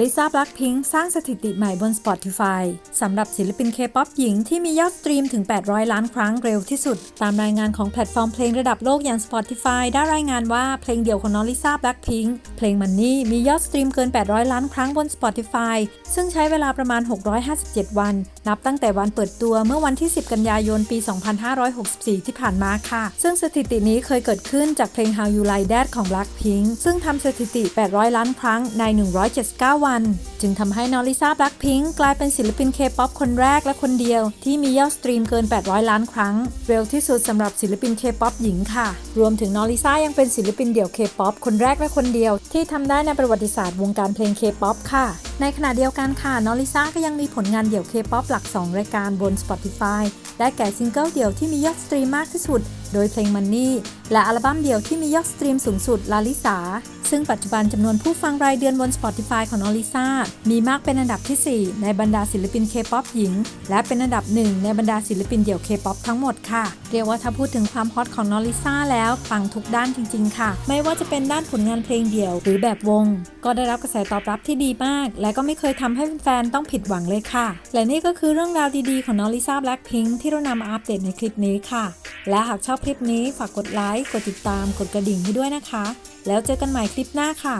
ลิซ่า แบล็ k พิงค์สร้างสถิติใหม่บน Spotify สำหรับศิลปินเคป๊อปหญิงที่มียอดสตรีมถึง 800 ล้านครั้งเร็วที่สุด ตามรายงานของแพลตฟอร์มเพลงระดับโลกอย่าง Spotify ได้รายงานว่าเพลงเดี่ยวของน้องลิซ่า แบล็ k พิงค์เพลงมันนี่มียอดสตรีมเกิน 800 ล้านครั้งบน Spotify ซึ่งใช้เวลาประมาณ 657 วัน นับตั้งแต่วันเปิดตัวเมื่อวันที่ 10 กันยายน ปี 2564 ที่ผ่านมาค่ะ ซึ่งสถิตินี้เคยเกิดขึ้นจากเพลง How You Like That ของ Blackpink ซึ่งทำสถิติ 800 ล้านครั้งใน 179 วันจึงทำให้นอริซาแบล็ k พิงกลายเป็นศิลปินเคป๊อปคนแรกและคนเดียว ที่มียอดสตรีมเกิน 800 ล้านครั้ง เร็วที่สุดสำหรับศิลปินเคป๊อปหญิงค่ะ รวมถึงนอริซายังเป็นศิลปินเดี่ยวเคป๊อปคนแรกและคนเดียว ที่ทำได้ในประวัติศาสตร์วงการเพลงเคป๊อปค่ะ ในขณะเดียวกันค่ะนอริซาก็ยังมีผลงานเดี่ยวเคป๊อปหลัก 2 รายการบน Spotify ได้แก่ซิงเกิลเดี่ยวที่มียอดสตรีมมากที่สุด โดยเพลงมันนี่และอัลบั้มเดี่ยวที่มียอดสตรีมสูงสุดลาลิสาซึ่งปัจจุบันจำนวนผู้ฟังรายเดือนบน Spotify ของนอริซามีมากเป็นอันดับทีสี่ 4 ในบรรดาศิลปินเคป๊อปหญิง และเป็นอันดับหนึ่งในบรรดาศิลปินเดี่ยวเคป๊อปทั้งหมดค่ะ เรียกว่าถ้าพูดถึงความฮอตของนอริซาแล้วปังทุกด้านจริง ๆ ค่ะ ไม่ว่าจะเป็นด้านผลงานเพลงเดี่ยวหรือแบบวง ก็ได้รับกระแสตอบรับที่ดีมาก และก็ไม่เคยทำให้แฟนๆต้องผิดหวังเลยค่ะ และนี่ก็คือเรื่องราวดีๆของนอริซาแบล็ k พิงที่เรานำมาอัปเดตในคลิปนี้ค่ะ และหากชอบคลิปนี้ฝากกดไลค์ กดติดตาม กดกระดิ่งให้ด้วยนะคะ แล้วเจอกันใหม่คลิปหน้าค่ะ